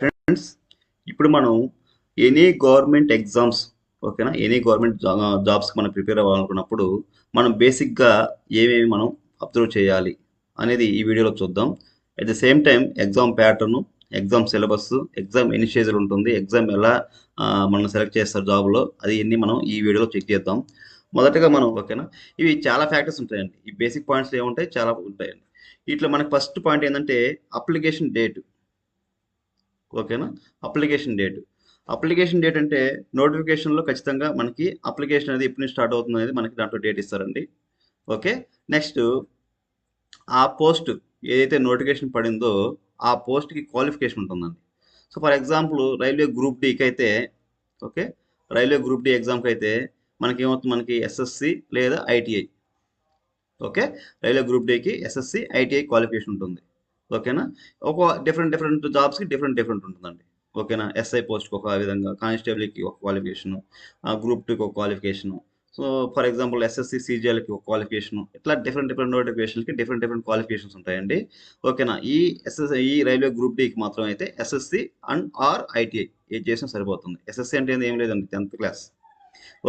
Friends ఇప్పుడు మనం any government exams ఓకేనా ఎనీ గవర్నమెంట్ జాబ్స్కి మనం ప్రిపేర్ అవ్వాలనుకున్నప్పుడు మనం బేసిక్గా ఏమేమి మనం అబ్జర్వ్ చేయాలి అనేది ఈ వీడియోలో చూద్దాం. At the same time exam pattern exam syllabus exam ఎన్ని స్టేజ్లు ఉంటుంది. ఎగ్జామ్ ఎలా మనం సెలెక్ట్ చేస్తారు జాబ్లో అది ఎన్ని మనం ఈ వీడియోలో చెక్ చేద్దాం. మొదటగా మనం ఓకేనా ఇవి చాలా ఫ్యాక్టర్స్ ఉంటాయండి. ఈ బేసిక్ పాయింట్స్ ఏముంటాయి? చాలా ఉంటాయండి. ఇట్లా మనకి ఫస్ట్ పాయింట్ ఏంటంటే అప్లికేషన్ డేట్ ఓకేనా? Application date. అప్లికేషన్ డేట్ అంటే నోటిఫికేషన్లో ఖచ్చితంగా మనకి అప్లికేషన్ అనేది ఎప్పటి నుంచి స్టార్ట్ అవుతుంది అనేది మనకి దాంట్లో డేట్ ఇస్తారండి. ఓకే? నెక్స్ట్ ఆ పోస్ట్ ఏదైతే నోటిఫికేషన్ పడిందో ఆ పోస్ట్కి క్వాలిఫికేషన్ ఉంటుందండి. So for example railway group డీకి అయితే ఓకే? రైల్వే గ్రూప్ డి ఎగ్జామ్కి అయితే మనకి ఏమవుతుంది మనకి ఎస్ఎస్సి లేదా ఐటీఐ. ఓకే? రైల్వే గ్రూప్ డీకి ఎస్ఎస్సి ఐటీఐ క్వాలిఫికేషన్ ఉంటుంది. ఓకేనా? ఒక డిఫరెంట్ డిఫరెంట్ జాబ్స్కి డిఫరెంట్ డిఫరెంట్ ఉంటుందండి. ఓకేనా? ఎస్ఐ పోస్ట్కి ఒక విధంగా కానిస్టేబుల్కి ఒక క్వాలిఫికేషను గ్రూప్ టూకి ఒక qualification so for example SSC సీజీఎల్కి ఒక క్వాలిఫికేషన్ ఇట్లా డిఫరెంట్ డిఫరెంట్ నోటిఫికేషన్కి డిఫరెంట్ డిఫరెంట్ క్వాలిఫికేషన్స్ ఉంటాయండి. ఓకేనా? ఈ ఎస్ఎస్ ఈ రైల్వే గ్రూప్ డీకి మాత్రం అయితే SSC and or ITI age చేసినా సరిపోతుంది. ఎస్ఎస్సి అంటే ఏం లేదండి. Tenth class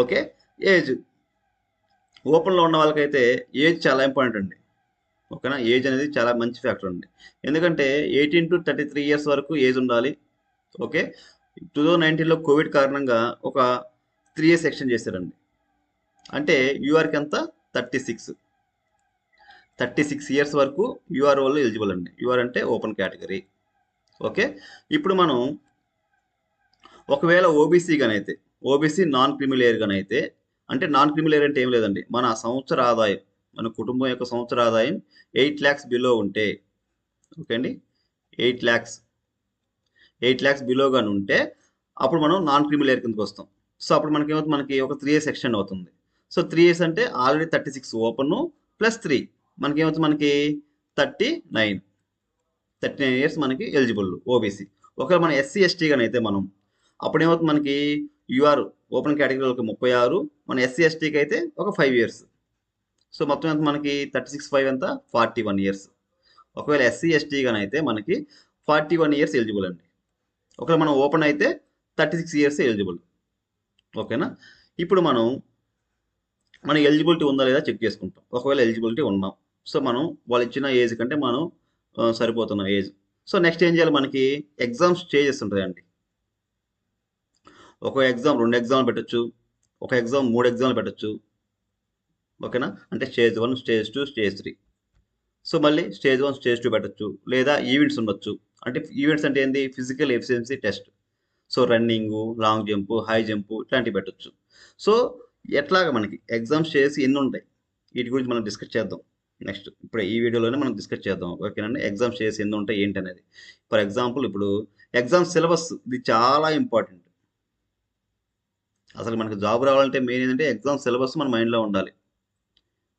okay? ఏజ్. ఓపెన్లో ఉన్న వాళ్ళకైతే ఏజ్ చాలా ఇంపార్టెంట్ అండి. ఓకేనా? ఏజ్ అనేది చాలా మంచి ఫ్యాక్టర్ అండి. ఎందుకంటే eighteen to thirty three years వరకు ఏజ్ ఉండాలి. ఓకే? టూ థౌజండ్ నైన్టీన్లో కోవిడ్ కారణంగా ఒక త్రీ ఇయర్స్ ఎక్స్టెండ్ చేశారండి. అంటే యూఆర్కి ఎంత? Thirty six thirty six years వరకు యూఆర్ వాళ్ళు ఎలిజిబుల్ అండి. యూఆర్ అంటే ఓపెన్ కేటగిరీ. ఓకే? ఇప్పుడు మనం ఒకవేళ ఓబీసీ అయితే ఓబీసీ నాన్ క్రిమిలేయర్ అయితే అంటే నాన్ క్రిమిలేయర్ అంటే ఏం లేదండి. మన సంవత్సర ఆదాయం మన కుటుంబం యొక్క సంవత్సర ఆదాయం ఎయిట్ ల్యాక్స్ బిలో ఉంటే ఓకే అండి? ఎయిట్ ల్యాక్స్ ఎయిట్ ల్యాక్స్ బిలోగా ఉంటే అప్పుడు మనం నాన్ క్రిమిలేయర్ కిందకి వస్తాం. సో అప్పుడు మనకి ఏమవుతుంది మనకి ఒక త్రీ ఇయర్స్ ఎక్స్టెండ్ అవుతుంది. సో త్రీ ఇయర్స్ అంటే already thirty six open plus three మనకి ఏమవుతుంది మనకి thirty nine thirty nine years మనకి ఎలిజిబుల్ ఓబీసీ ఒకవేళ మన ఎస్సీ ఎస్టీ అయితే మనం అప్పుడు ఏమవుతుంది మనకి యూఆర్ ఓపెన్ కేటగిరీలోకి ముప్పై ఆరు మన ఎస్సీ ఎస్టీకి అయితే ఒక ఫైవ్ ఇయర్స్ సో మొత్తం ఎంత మనకి? థర్టీ సిక్స్ ఫైవ్ ఎంత? Forty one years. ఒకవేళ ఎస్సీ ఎస్టీ అయితే మనకి ఫార్టీ వన్ ఇయర్స్ ఎలిజిబుల్ అండి. ఒకవేళ మనం ఓపెన్ అయితే థర్టీ సిక్స్ ఇయర్స్ ఎలిజిబుల్. ఓకేనా? ఇప్పుడు మనం మన ఎలిజిబిలిటీ ఉందా లేదా చెక్ చేసుకుంటాం. ఒకవేళ ఎలిజిబిలిటీ ఉన్నాం. సో మనం వాళ్ళు ఇచ్చిన ఏజ్ కంటే మనం సరిపోతున్న ఏజ్. సో నెక్స్ట్ ఏం చేయాలి మనకి? ఎగ్జామ్స్ చేంజెస్ ఉంటాయండి. ఒక ఎగ్జామ్ రెండు ఎగ్జామ్లు పెట్టొచ్చు. ఒక ఎగ్జామ్ మూడు ఎగ్జామ్లు పెట్టొచ్చు. ఓకేనా? అంటే stage one stage two stage three. So మళ్ళీ స్టేజ్ వన్ స్టేజ్ టూ పెట్టచ్చు. లేదా ఈవెంట్స్ ఉండొచ్చు. అంటే ఈవెంట్స్ అంటే ఏంది? Physical efficiency test. So running long jump high jump ఇట్లాంటివి పెట్టొచ్చు. సో ఎట్లాగ మనకి ఎగ్జామ్స్ చేసి ఎన్ని ఉంటాయి? వీటి గురించి మనం డిస్కస్ చేద్దాం. నెక్స్ట్ ఇప్పుడు ఈ వీడియోలోనే మనం డిస్కస్ చేద్దాం. ఓకేనండి ఎగ్జామ్స్ చేసి ఎన్ని ఉంటాయి ఏంటి అనేది. ఫర్ ఎగ్జాంపుల్ ఇప్పుడు ఎగ్జామ్ సిలబస్ ఇది చాలా ఇంపార్టెంట్. అసలు మనకి జాబ్ రావాలంటే మెయిన్ ఏంటంటే ఎగ్జామ్ సిలబస్ మన మైండ్లో ఉండాలి.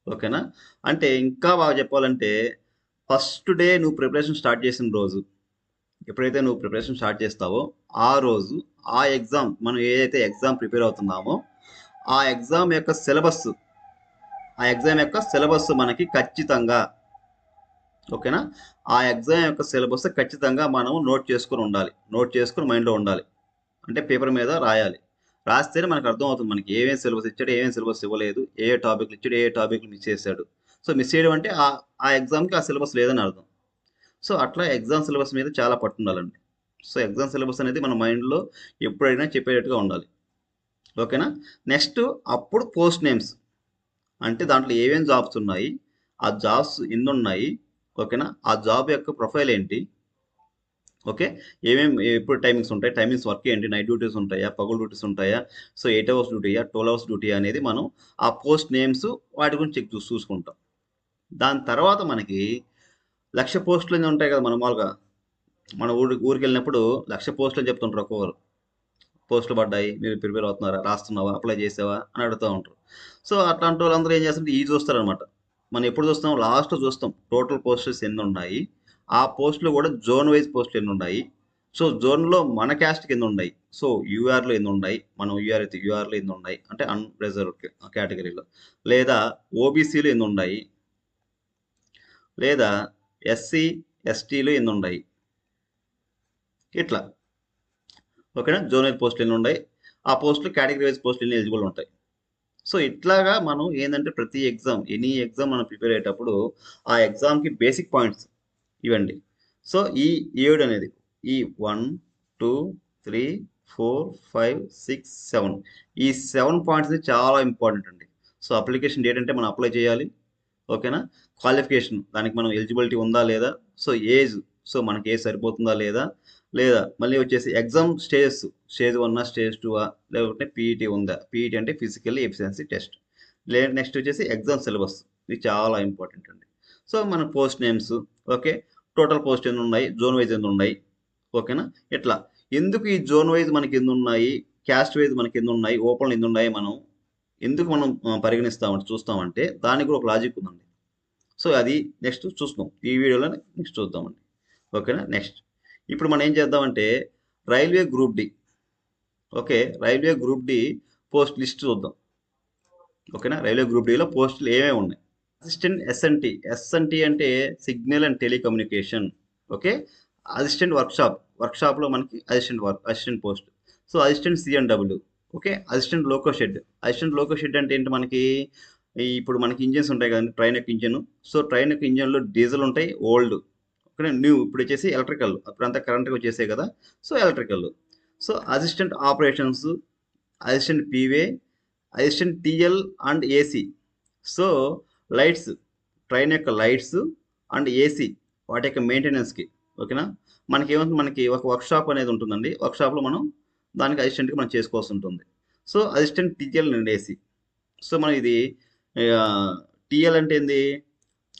ఓకేనా? అంటే ఇంకా బాగా చెప్పాలంటే ఫస్ట్ డే నువ్వు ప్రిపరేషన్ స్టార్ట్ చేసిన రోజు ఎప్పుడైతే నువ్వు ప్రిపరేషన్ స్టార్ట్ చేస్తావో ఆ రోజు ఆ ఎగ్జామ్ మనం ఏదైతే ఎగ్జామ్ ప్రిపేర్ అవుతున్నామో ఆ ఎగ్జామ్ యొక్క సిలబస్ ఆ ఎగ్జామ్ యొక్క సిలబస్ మనకి ఖచ్చితంగా ఓకేనా? ఆ ఎగ్జామ్ యొక్క సిలబస్ ఖచ్చితంగా మనం నోట్ చేసుకొని ఉండాలి నోట్ చేసుకొని మైండ్లో ఉండాలి. అంటే పేపర్ మీద రాయాలి. రాస్తేనే మనకు అర్థమవుతుంది మనకి ఏమేమి సిలబస్ ఇచ్చాడు ఏమేమి సిలబస్ ఇవ్వలేదు ఏ ఏ టాపిక్లు ఇచ్చాడు ఏ ఏ టాపిక్లు మిస్ చేశాడు. సో మిస్ చేయడం అంటే ఆ ఆ ఎగ్జామ్కి ఆ సిలబస్ లేదని అర్థం. సో అట్లా ఎగ్జామ్ సిలబస్ మీద చాలా పట్టుండాలండి. సో ఎగ్జామ్ సిలబస్ అనేది మన మైండ్లో ఎప్పుడైనా చెప్పేటట్టుగా ఉండాలి. ఓకేనా? నెక్స్ట్ అప్పుడు పోస్ట్ నేమ్స్. అంటే దాంట్లో ఏమేమి జాబ్స్ ఉన్నాయి ఆ జాబ్స్ ఎన్ని ఉన్నాయి ఓకేనా? ఆ జాబ్ యొక్క ప్రొఫైల్ ఏంటి ఓకే? ఏమేమి ఎప్పుడు టైమింగ్స్ ఉంటాయి? టైమింగ్స్ వర్క్ ఏంటి? నైట్ డ్యూటీస్ ఉంటాయా? పగులు డ్యూటీస్ ఉంటాయా? సో ఎయిట్ అవర్స్ డ్యూటీయా? ట్వెల్వ్ అవర్స్ డ్యూటీ అనేది మనం ఆ పోస్ట్ నేమ్స్ వాటి గురించి చెక్ చూసి చూసుకుంటాం. దాని తర్వాత మనకి లక్ష పోస్టులు అని ఉంటాయి కదా మన మామూలుగా. మన ఊరి ఊరికి వెళ్ళినప్పుడు లక్ష పోస్టులు అని చెప్తుంటారు ఒక్కొక్కరు. పోస్టులు పడ్డాయి మీరు ప్రిపేర్ అవుతున్నారా? రాస్తున్నావా? అప్లై చేసావా? అని అడుగుతూ ఉంటారు. సో అట్లాంటి వాళ్ళందరూ ఏం చేస్తుంటే ఈ చూస్తారనమాట మనం ఎప్పుడు చూస్తాం లాస్ట్ చూస్తాం. టోటల్ పోస్టర్స్ ఎన్ని ఉన్నాయి? ఆ పోస్టులు కూడా జోన్ వైజ్ పోస్టులు ఎన్ని ఉన్నాయి సో జోన్లో మన క్యాస్ట్ కింద ఉన్నాయి సో యూఆర్లో ఎన్ని ఉన్నాయి మనం యూఆర్ అయితే యూఆర్లో ఎన్ని ఉన్నాయి అంటే అన్రిజర్వ్ కేటగిరీలో. లేదా ఓబీసీలు ఎన్ని ఉన్నాయి లేదా ఎస్సీ ఎస్టీలు ఎన్ని ఉన్నాయి ఇట్లా. ఓకేనా? జోన్ వైజ్ పోస్టులు ఎన్ని ఉన్నాయి ఆ పోస్టులు కేటగిరీ వైజ్ పోస్టులు ఎన్ని ఎలిజిబుల్ ఉంటాయి? సో ఇట్లాగా మనం ఏంటంటే ప్రతి ఎగ్జామ్ ఎనీ ఎగ్జామ్ మనం ప్రిపేర్ అయ్యేటప్పుడు ఆ ఎగ్జామ్కి బేసిక్ పాయింట్స్ ఇవ్వండి సో ఈ ఏడు అనేది ఈ one two three four five six seven. ఈ సెవెన్ పాయింట్స్ చాలా ఇంపార్టెంట్ అండి. సో అప్లికేషన్ డేట్ అంటే మనం అప్లై చేయాలి. ఓకేనా? క్వాలిఫికేషన్ దానికి మనం ఎలిజిబిలిటీ ఉందా లేదా? సో ఏజ్ సో మనకి ఏజ్ సరిపోతుందా లేదా? లేదా మళ్ళీ వచ్చేసి ఎగ్జామ్ స్టేజెస్ స్టేజ్ వన్నా స్టేజ్ టూ లేకుంటే పీఈటీ ఉందా? పీఈటీ అంటే ఫిజికల్లీ ఎఫిషియన్సీ టెస్ట్. లేదా నెక్స్ట్ వచ్చేసి ఎగ్జామ్ సిలబస్. ఇది చాలా ఇంపార్టెంట్ అండి. సో మన post names okay? Total post ఎన్ని ఉన్నాయి జోన్ వైజ్ ఎన్ని ఉన్నాయి ఓకేనా? ఇట్లా ఎందుకు ఈ జోన్ వైజ్ మనకి ఎన్ని ఉన్నాయి క్యాస్ట్ వైజ్ మనకి ఎన్ని ఉన్నాయి ఓపెన్లు ఎన్ని ఉన్నాయి మనం? ఎందుకు మనం పరిగణిస్తామంటే చూస్తామంటే దానికి కూడా ఒక లాజిక్ ఉందండి. సో అది నెక్స్ట్ చూస్తాం ఈ వీడియోలో నెక్స్ట్ చూద్దామండి. ఓకేనా? నెక్స్ట్ ఇప్పుడు మనం ఏం చేద్దామంటే railway group D okay? Railway group D post list చూద్దాం. ఓకేనా? రైల్వే గ్రూప్ డిలో పోస్టులు ఏమేమి ఉన్నాయి? అసిస్టెంట్ ఎస్ఎన్టీ ఎస్ఎన్టీ అంటే signal and telecommunication. Okay? Assistant workshop వర్క్షాప్లో మనకి assistant work assistant post. So assistant CNW okay? Assistant loco shed. Assistant loco shed అంటే ఏంటి మనకి? ఇప్పుడు మనకి ఇంజిన్స్ ఉంటాయి కదండి ట్రైన్ యొక్క ఇంజిన్. సో ట్రైన్ యొక్క ఇంజిన్లో డీజిల్ ఉంటాయి ఓల్డ్. ఓకే? న్యూ. ఇప్పుడు వచ్చేసి ఎలక్ట్రికల్. అప్పుడంతా కరెంట్గా వచ్చేసాయి కదా. So electrical. So assistant operations assistant P way assistant TL and AC. So lights train యొక్క లైట్స్ అండ్ ఏసీ వాటి యొక్క మెయింటెనెన్స్కి ఓకేనా మనకి ఏమవుతుంది? మనకి ఒక వర్క్షాప్ అనేది ఉంటుందండి. వర్క్షాప్లో మనం దానికి అసిస్టెంట్గా మనం చేసుకోవాల్సి ఉంటుంది. So assistant TL and AC so మనం ఇది టిఎల్ అంటే ఏంది?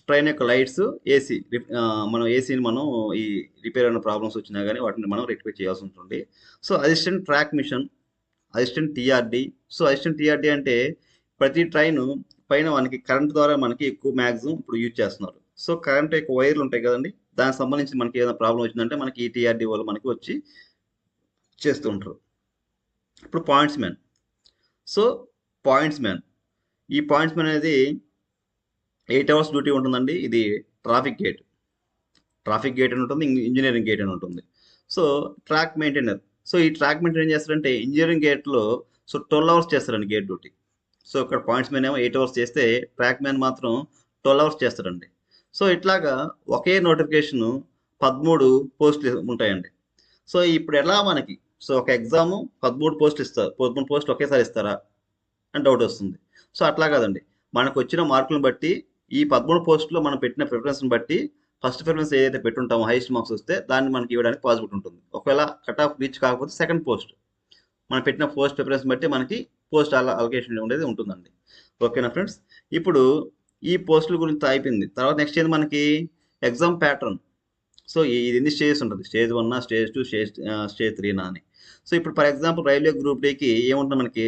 ట్రైన్ యొక్క లైట్స్ ఏసీ మనం ఏసీని మనం ఈ రిపేర్ అయిన ప్రాబ్లమ్స్ వచ్చినా కానీ వాటిని మనం రెక్టిఫై చేయాల్సి ఉంటుంది. So assistant track machine assistant TRD so assistant TRD అంటే ప్రతి ట్రైన్ పైన మనకి కరెంట్ ద్వారా మనకి ఎక్కువ మ్యాక్సిమం ఇప్పుడు యూజ్ చేస్తున్నారు. సో కరెంట్ యొక్క వైర్లు ఉంటాయి కదండి. దానికి సంబంధించి మనకి ఏదైనా ప్రాబ్లం వచ్చిందంటే మనకి ఈ వాళ్ళు మనకి వచ్చి చేస్తూ ఉంటారు. ఇప్పుడు points man. So points man. ఈ పాయింట్స్ మ్యాన్ అనేది ఎయిట్ అవర్స్ డ్యూటీ ఉంటుందండి. ఇది ట్రాఫిక్ గేట్. ట్రాఫిక్ గేట్ అని ఉంటుంది ఇంజనీరింగ్ గేట్ అని ఉంటుంది. So track maintainer. సో ఈ ట్రాక్ మెయింటైన్ చేస్తారంటే ఇంజనీరింగ్ గేట్లో సో ట్వెల్వ్ అవర్స్ చేస్తారండి గేట్ డ్యూటీ. సో ఇక్కడ పాయింట్స్ మ్యాన్ ఏమో ఎయిట్ అవర్స్ చేస్తే ట్రాక్ మ్యాన్ మాత్రం ట్వెల్వ్ అవర్స్ చేస్తారండి సో ఇట్లాగా ఒకే నోటిఫికేషన్ పదమూడు పోస్టులు ఉంటాయండి. సో ఇప్పుడు ఎలా మనకి సో ఒక ఎగ్జాము పదమూడు పోస్టులు ఇస్తారు పదమూడు పోస్టులు ఒకేసారి ఇస్తారా అని డౌట్ వస్తుంది. సో అట్లా కాదండి. మనకు వచ్చిన మార్కులను బట్టి ఈ పదమూడు పోస్టులో మనం పెట్టిన ప్రిఫరెన్స్ని బట్టి ఫస్ట్ ప్రిఫరెన్స్ ఏదైతే పెట్టుంటామో హైయెస్ట్ మార్క్స్ వస్తే దాన్ని మనకి ఇవ్వడానికి పాసిబిలిటీ ఉంటుంది. ఒకవేళ కట్ ఆఫ్ రీచ్ కాకపోతే సెకండ్ పోస్ట్. మనం పెట్టిన పోస్ట్ ప్రిఫరెన్స్ బట్టి మనకి పోస్ట్ అలా అలొకేషన్ ఉండేది ఉంటుందండి. ఓకేనా ఫ్రెండ్స్ ఇప్పుడు ఈ పోస్టుల గురించి అయిపోయింది. తర్వాత నెక్స్ట్ ఏంది మనకి? ఎగ్జామ్ ప్యాటర్న్ సో ఇది ఎన్ని స్టేజెస్ ఉంటుంది? Stage one stage two stage stage త్రీనా అని. సో ఇప్పుడు ఫర్ ఎగ్జాంపుల్ రైల్వే గ్రూప్ డీకి ఏముంటుంది మనకి?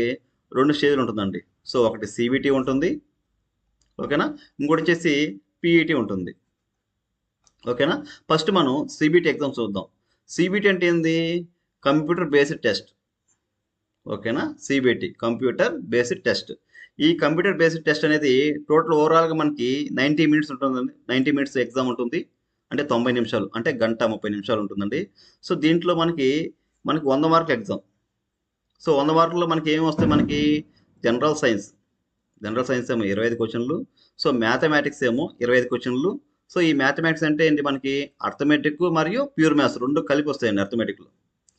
రెండు స్టేజ్లు ఉంటుందండి. సో ఒకటి సిబిటి ఉంటుంది. ఓకేనా ఇంకోటి వచ్చేసి పీఈటీ ఉంటుంది. ఓకేనా ఫస్ట్ మనం సిబిటి ఎగ్జామ్ చూద్దాం. సిబిటి అంటే ఏంది? కంప్యూటర్ బేస్డ్ టెస్ట్ ఓకేనా? సిబిటి కంప్యూటర్ బేసిక్ టెస్ట్ ఈ కంప్యూటర్ బేసిక్ టెస్ట్ అనేది టోటల్ ఓవరాల్గా మనకి నైంటీ మినిట్స్ ఉంటుందండి. నైంటీ మినిట్స్ ఎగ్జామ్ ఉంటుంది. అంటే తొంభై నిమిషాలు. అంటే గంట ముప్పై నిమిషాలు ఉంటుందండి. సో దీంట్లో మనకి మనకి వంద మార్కుల ఎగ్జామ్ సో వంద మార్కుల్లో మనకి ఏమి వస్తాయి మనకి? జనరల్ సైన్స్ జనరల్ సైన్స్ ఏమో ఇరవై ఐదు క్వశ్చన్లు సో మ్యాథమెటిక్స్ ఏమో ఇరవై ఐదు క్వశ్చన్లు సో ఈ మ్యాథమెటిక్స్ అంటే ఏంటి? మనకి అర్థమెటిక్ మరియు ప్యూర్ మ్యాథ్స్ రెండు కలిపి వస్తాయండి అర్థమెటిక్లో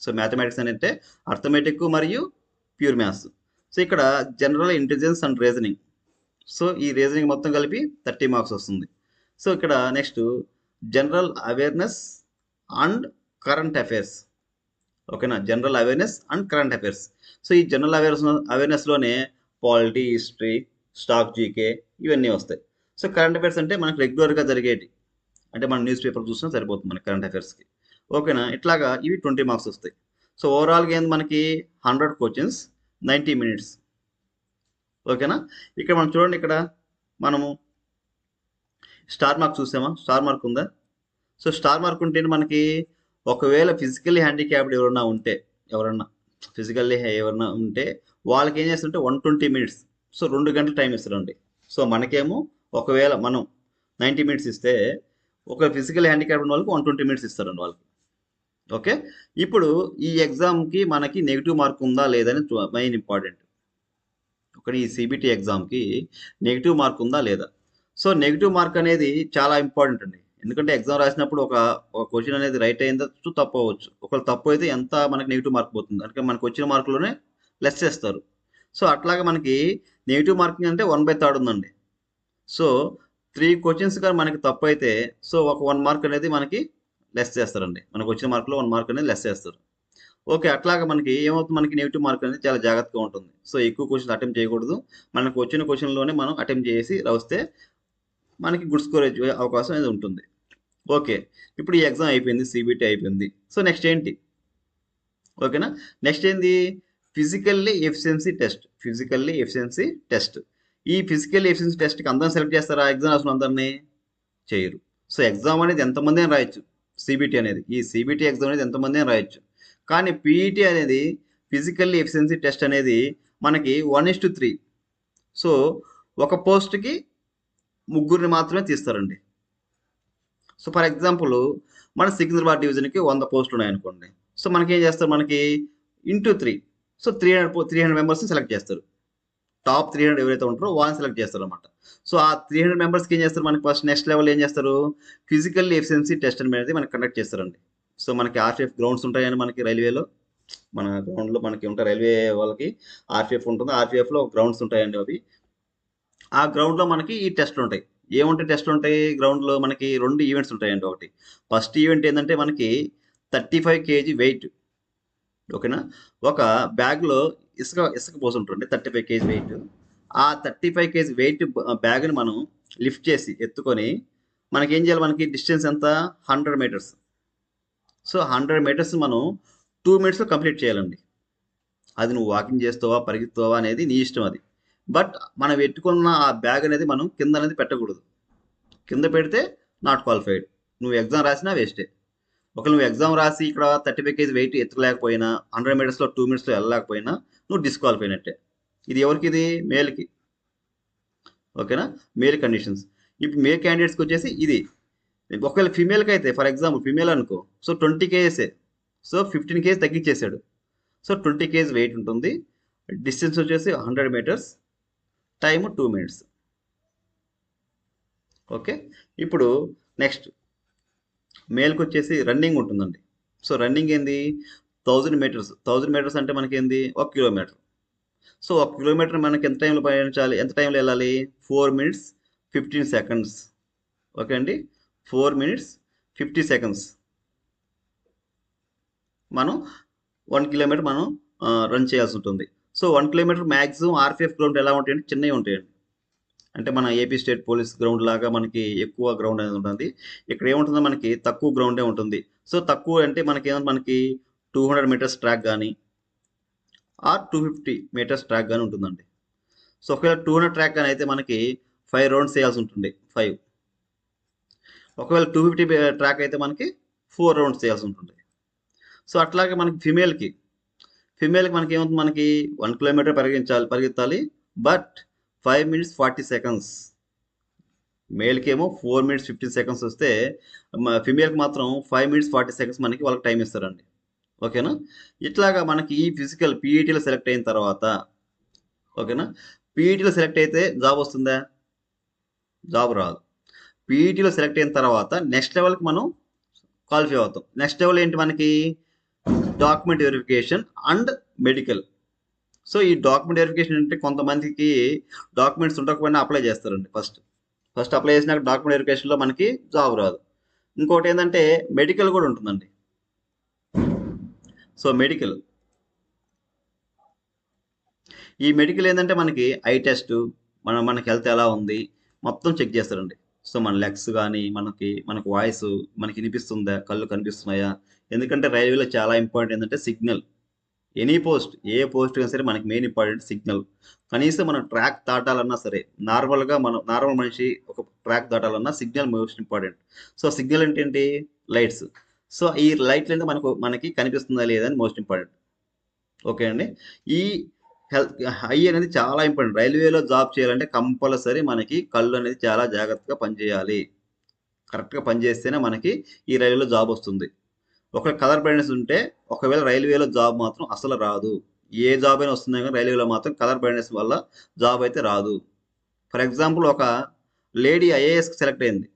సో మ్యాథమెటిక్స్ అని అంటే అర్థమెటిక్ మరియు ప్యూర్ మ్యాథ్స్ సో ఇక్కడ general intelligence and reasoning so ఈ రీజనింగ్ మొత్తం కలిపి థర్టీ మార్క్స్ వస్తుంది. సో ఇక్కడ next general awareness and current affairs ఓకేనా general awareness and current affairs so ఈ జనరల్ అవేర్నెస్ అవేర్నెస్లోనే పాలిటీ హిస్టరీ స్టాక్ జీకే ఇవన్నీ వస్తాయి. సో కరెంట్ అఫైర్స్ అంటే మనకు రెగ్యులర్గా జరిగేటి. అంటే మనం న్యూస్ పేపర్ చూసినా సరిపోతుంది మనకి కరెంట్ అఫైర్స్కి ఓకేనా? ఇట్లాగా ఇవి ట్వంటీ మార్క్స్ వస్తాయి. సో ఓవరాల్గా ఏంది మనకి? హండ్రెడ్ క్వశ్చన్స్ నైంటీ మినిట్స్ ఓకేనా? ఇక్కడ మనం చూడండి ఇక్కడ మనము స్టార్ మార్క్ చూసామా? స్టార్ మార్క్ ఉందా? సో స్టార్ మార్క్ ఉంటే మనకి? ఒకవేళ ఫిజికల్లీ హ్యాండిక్యాప్డ్ ఎవరన్నా ఉంటే ఎవరన్నా ఫిజికల్లీ ఎవరన్నా ఉంటే వాళ్ళకి ఏం చేస్తుంటే వన్ ట్వంటీ మినిట్స్ సో రెండు గంటలు టైం ఇస్తారండి. సో మనకేమో ఒకవేళ మనం నైంటీ మినిట్స్ ఇస్తే ఒక ఫిజికల్ హ్యాండిక్యాప్ ఉన్న వాళ్ళకి వన్ ట్వంటీ మినిట్స్ ఇస్తారండి వాళ్ళకి. ఓకే? ఇప్పుడు ఈ ఎగ్జామ్కి మనకి నెగిటివ్ మార్క్ ఉందా లేదని మెయిన్ ఇంపార్టెంట్ ఒకటి ఈ సిబిటి ఎగ్జామ్కి నెగిటివ్ మార్క్ ఉందా లేదా? సో నెగిటివ్ మార్క్ అనేది చాలా ఇంపార్టెంట్ అండి. ఎందుకంటే ఎగ్జామ్ రాసినప్పుడు ఒక ఒక క్వశ్చన్ అనేది రైట్ అయిందా తప్పు అవ్వచ్చు ఒకవేళ తప్పు అయితే ఎంత మనకి నెగిటివ్ మార్క్ పోతుంది? అందుకే మనకు వచ్చిన మార్కులోనే లెస్ చేస్తారు. సో అట్లాగే మనకి నెగిటివ్ మార్కింగ్ అంటే వన్ బై థర్డ్ ఉందండి. సో త్రీ క్వశ్చన్స్ కానీ మనకి తప్పు అయితే సో ఒక వన్ మార్క్ అనేది మనకి లెస్ చేస్తారండి. మనకు వచ్చిన మార్కులో వన్ మార్క్ అనేది లెస్ చేస్తారు. ఓకే అట్లాగా మనకి ఏమవుతుంది? మనకి నెగిటివ్ మార్క్ అనేది చాలా జాగ్రత్తగా ఉంటుంది. సో ఎక్కువ క్వశ్చన్ అటెంప్ట్ చేయకూడదు. మనకు వచ్చిన క్వశ్చన్లోనే మనం అటెంప్ట్ చేసి వస్తే మనకి గుడ్ స్కోర్ అవకాశం అనేది ఉంటుంది. ఓకే ఇప్పుడు ఈ ఎగ్జామ్ అయిపోయింది సిబిటీ అయిపోయింది. సో నెక్స్ట్ ఏంటి? ఓకేనా నెక్స్ట్ ఏంది? Physically efficiency test physically efficiency test ఈ ఫిజికల్ ఎఫిషియన్సీ టెస్ట్కి అందరం సెలెక్ట్ చేస్తారా? ఎగ్జామ్ రాసిన అందరినీ చేయరు. సో ఎగ్జామ్ అనేది ఎంతమంది అని రాయొచ్చు. సిబిటి అనేది. ఈ సిబిటి ఎగ్జామ్ అనేది ఎంతమంది రాయొచ్చు. కానీ పీఈటీ అనేది ఫిజికల్లీ ఎఫిషియన్సీ టెస్ట్ అనేది మనకి one is to three so ఒక పోస్ట్కి ముగ్గురిని మాత్రమే తీస్తారండి. సో ఫర్ ఎగ్జాంపుల్ మన సికింద్రాబాద్ డివిజన్కి వంద పోస్టులు ఉన్నాయనుకోండి. సో మనకి ఏం చేస్తారు? మనకి into three so three hundred three hundred మెంబర్స్ని సెలెక్ట్ చేస్తారు. టాప్ త్రీ హండ్రెడ్ ఎవరైతే ఉంటారో వాళ్ళని సెలెక్ట్ చేస్తారు అనమాట సో ఆ త్రీ హండ్రెడ్ మెంబర్స్కి ఏం చేస్తారు? మనకి ఫస్ట్ నెక్స్ట్ లెవెల్ ఏం చేస్తారు? ఫిజికల్ ఎఫిషియన్సీ టెస్ట్ అనేది మనకి కండక్ట్ చేస్తారండి. సో మనకి ఆర్పిఎఫ్ గ్రౌండ్స్ ఉంటాయని మనకి రైల్వేలో. మన గ్రౌండ్లో మనకి ఉంటాయి రైల్వే వాళ్ళకి ఆర్పిఎఫ్ ఉంటుంది. ఆర్పిఎఫ్లో గ్రౌండ్స్ ఉంటాయండి అవి. ఆ గ్రౌండ్లో మనకి ఈ టెస్ట్లు ఉంటాయి. ఏముంటాయి టెస్ట్లు ఉంటాయి? గ్రౌండ్లో మనకి రెండు ఈవెంట్స్ ఉంటాయండి ఒకటి. ఫస్ట్ ఈవెంట్ ఏంటంటే మనకి థర్టీ ఫైవ్ కేజీ వెయిట్. ఓకేనా? ఒక బ్యాగ్లో ఇసుక ఇసుక పోసుంటుంది థర్టీ ఫైవ్ కేజీ వెయిట్ ఆ థర్టీ ఫైవ్ కేజీ వెయిట్ బ్యాగ్ని మనం లిఫ్ట్ చేసి ఎత్తుకొని మనకి ఏం చేయాలి మనకి? డిస్టెన్స్ ఎంత? Hundred metres so hundred metres మనం టూ మినిట్స్లో కంప్లీట్ చేయాలండి. అది నువ్వు వాకింగ్ చేస్తావా పరిగెత్తావా అనేది నీ ఇష్టం అది. బట్ మనం పెట్టుకున్న ఆ బ్యాగ్ అనేది మనం కింద అనేది పెట్టకూడదు. కింద పెడితే నాట్ క్వాలిఫైడ్ నువ్వు ఎగ్జామ్ రాసినా వేస్టే ఒకవేళ నువ్వు ఎగ్జామ్ రాసి ఇక్కడ థర్టీ ఫైవ్ కేజీ వెయిట్ ఎత్తలేకపోయినా హండ్రెడ్ మీటర్స్లో టూ మినిట్స్లో వెళ్ళలేకపోయినా నువ్వు డిస్క్వాలిఫై అయినట్టే ఇది ఎవరికి ఇది? మేల్కి. ఓకేనా? మేల్ కండిషన్స్ ఇప్పుడు మేల్ క్యాండిడేట్స్కి వచ్చేసి ఇది. ఒకవేళ ఫీమేల్కి అయితే ఫర్ ఎగ్జాంపుల్ ఫీమేల్ అనుకో సో ట్వంటీ కేజెసే సో ఫిఫ్టీన్ కేజీ తగ్గించేశాడు. సో ట్వంటీ కేజీ వెయిట్ ఉంటుంది. డిస్టెన్స్ వచ్చేసి hundred metres time two minutes okay? ఇప్పుడు నెక్స్ట్ మేల్కి వచ్చేసి రన్నింగ్ ఉంటుందండి. సో రన్నింగ్ ఏంది? థౌజండ్ మీటర్స్ థౌజండ్ మీటర్స్ అంటే మనకి ఏంది ఒక కిలోమీటర్. సో ఒక కిలోమీటర్ మనకి ఎంత టైంలో ప్రయాణించాలి? ఎంత టైంలో వెళ్ళాలి? Four minutes fifteen seconds okay అండి? ఫోర్ మినిట్స్ ఫిఫ్టీ సెకండ్స్ మనం వన్ కిలోమీటర్ మనం uh, రన్ చేయాల్సి ఉంటుంది. So one kilometre maximum RPF ground ఎలా ఉంటాయండి చిన్నవి ఉంటాయండి. అంటే మన ఏపీ స్టేట్ పోలీస్ గ్రౌండ్ లాగా మనకి ఎక్కువ గ్రౌండ్ అనేది ఉంటుంది. ఇక్కడ ఏముంటుందో? మనకి తక్కువ గ్రౌండే ఉంటుంది. సో తక్కువ అంటే మనకి ఏమన్నా మనకి టూ హండ్రెడ్ మీటర్స్ ట్రాక్ కానీ or two fifty metres track కానీ ఉంటుందండి. సో ఒకవేళ టూ హండ్రెడ్ ట్రాక్ కానీ అయితే మనకి ఫైవ్ రౌండ్స్ చేయాల్సి ఉంటుంది. ఫైవ్ ఒకవేళ టూ ఫిఫ్టీ ట్రాక్ అయితే మనకి ఫోర్ రౌండ్స్ చేయాల్సి ఉంటుంది. సో అట్లాగే మనకి ఫిమేల్కి ఫిమేల్కి మనకి ఏమవుతుంది మనకి వన్ కిలోమీటర్ పరిగెత్తాలి పరిగెత్తాలి. But five minutes forty seconds. మేల్కేమో ఏమో ఫోర్ మినిట్స్ ఫిఫ్టీన్ సెకండ్స్ వస్తే ఫిమేల్కి మాత్రం ఫైవ్ మినిట్స్ ఫార్టీ సెకండ్స్ మనకి వాళ్ళకి టైం ఇస్తారండి. ఓకేనా? ఇట్లాగా మనకి ఈ ఫిజికల్ పీఈటీలో సెలెక్ట్ అయిన తర్వాత ఓకేనా? పీఈటీలో సెలెక్ట్ అయితే జాబ్ వస్తుందా? జాబ్ రాదు. పీఈటీలో సెలెక్ట్ అయిన తర్వాత నెక్స్ట్ లెవెల్కి మనం క్వాలిఫై అవుతాం. నెక్స్ట్ లెవెల్ ఏంటి మనకి? Document verification and medical. So ఈ డాక్యుమెంట్ వెరిఫికేషన్ అంటే కొంతమందికి డాక్యుమెంట్స్ ఉండకపోయినా అప్లై చేస్తారండి ఫస్ట్ ఫస్ట్ అప్లై చేసినాక డాక్యుమెంట్ వెరిఫికేషన్లో మనకి జాబ్ రాదు. ఇంకోటి ఏంటంటే మెడికల్ కూడా ఉంటుందండి. సో మెడికల్ ఈ మెడికల్ ఏంటంటే మనకి ఐ టెస్ట్ మన మనకి హెల్త్ ఎలా ఉంది మొత్తం చెక్ చేస్తారండి. సో మన లెగ్స్ కానీ మనకి మనకు వాయిస్ మనకి వినిపిస్తుందా కళ్ళు కనిపిస్తున్నాయా? ఎందుకంటే రైల్వేలో చాలా ఇంపార్టెంట్ ఏంటంటే సిగ్నల్ ఎనీ పోస్ట్ ఏ పోస్ట్ అయినా సరే మనకి మెయిన్ ఇంపార్టెంట్ సిగ్నల్ కనీసం మనం ట్రాక్ దాటాలన్నా సరే నార్మల్గా మనం నార్మల్ మనిషి ఒక track దాటాలన్నా signal most important so signal అంటే ఏంటి? లైట్స్ సో ఈ లైట్లు అంటే మనకు మనకి కనిపిస్తుందా లేదా అని మోస్ట్ ఇంపార్టెంట్ ఓకే అండి? ఈ హెల్త్ హై అనేది చాలా ఇంపార్టెంట్ రైల్వేలో జాబ్ చేయాలంటే కంపల్సరీ మనకి కళ్ళు అనేది చాలా జాగ్రత్తగా పనిచేయాలి. కరెక్ట్గా పనిచేస్తేనే మనకి ఈ రైల్వేలో జాబ్ వస్తుంది. ఒక కలర్ బ్లైండ్నెస్ ఉంటే ఒకవేళ రైల్వేలో జాబ్ మాత్రం అసలు రాదు. ఏ జాబ్ అయినా వస్తుంది కానీ రైల్వేలో మాత్రం కలర్ బ్లైండ్నెస్ వల్ల జాబ్ అయితే రాదు. ఫర్ ఎగ్జాంపుల్ ఒక లేడీ ఐఏఎస్కి సెలెక్ట్ అయింది.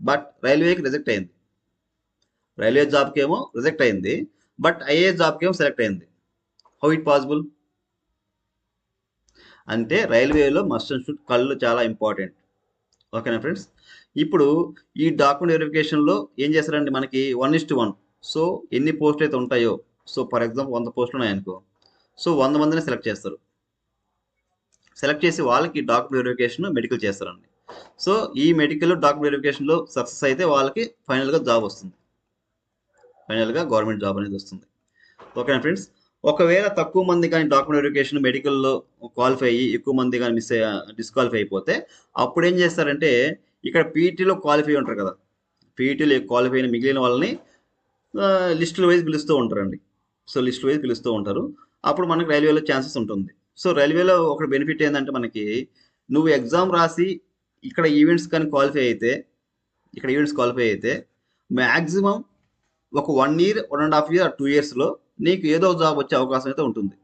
బట్ రైల్వేకి రిజెక్ట్ అయింది. రైల్వే జాబ్కి ఏమో రిజెక్ట్ అయింది. బట్ ఐఏఎస్ జాబ్కి ఏమో సెలెక్ట్ అయింది. How it possible? అంటే రైల్వేలో మస్ట్ అండ్ షుడ్ కళ్ళు చాలా ఇంపార్టెంట్. ఓకేనా ఫ్రెండ్స్? ఇప్పుడు ఈ డాక్యుమెంట్ వెరిఫికేషన్లో ఏం చేస్తారండి మనకి? One is to one. So ఎన్ని పోస్టులు అయితే ఉంటాయో సో ఫర్ ఎగ్జాంపుల్ వంద పోస్టులు ఉన్నాయనుకో సో వంద మందిని సెలెక్ట్ చేస్తారు. సెలెక్ట్ చేసి వాళ్ళకి డాక్యుమెంట్ వెరిఫికేషన్ మెడికల్ చేస్తారండి. సో ఈ మెడికల్ డాక్యుమెంట్ వెరిఫికేషన్లో సక్సెస్ అయితే వాళ్ళకి ఫైనల్గా జాబ్ వస్తుంది. ఫైనల్గా గవర్నమెంట్ జాబ్ అనేది వస్తుంది. ఓకేనా ఫ్రెండ్స్? ఒకవేళ తక్కువ మంది కానీ డాక్యుమెంట్ వెరిఫికేషన్ మెడికల్లో క్వాలిఫై అయ్యి ఎక్కువ మంది కానీ మిస్ డిస్క్వాలిఫై అయిపోతే అప్పుడు ఏం చేస్తారంటే ఇక్కడ పీఈటీలో క్వాలిఫై ఉంటారు కదా. పీఈటీలో క్వాలిఫై అయిన మిగిలిన వాళ్ళని లిస్టుల వైజ్ పిలుస్తూ ఉంటారండి. సో లిస్ట్ వైజ్ పిలుస్తూ ఉంటారు. అప్పుడు మనకి రైల్వేలో ఛాన్సెస్ ఉంటుంది. సో రైల్వేలో ఒక బెనిఫిట్ ఏంటంటే మనకి నువ్వు ఎగ్జామ్ రాసి ఇక్కడ ఈవెంట్స్ కానీ క్వాలిఫై అయితే ఇక్కడ ఈవెంట్స్ క్వాలిఫై అయితే మ్యాక్సిమం ఒక one year one and half year two ఇయర్స్లో నీకు ఏదో జాబ్ వచ్చే అవకాశం అయితే ఉంటుంది.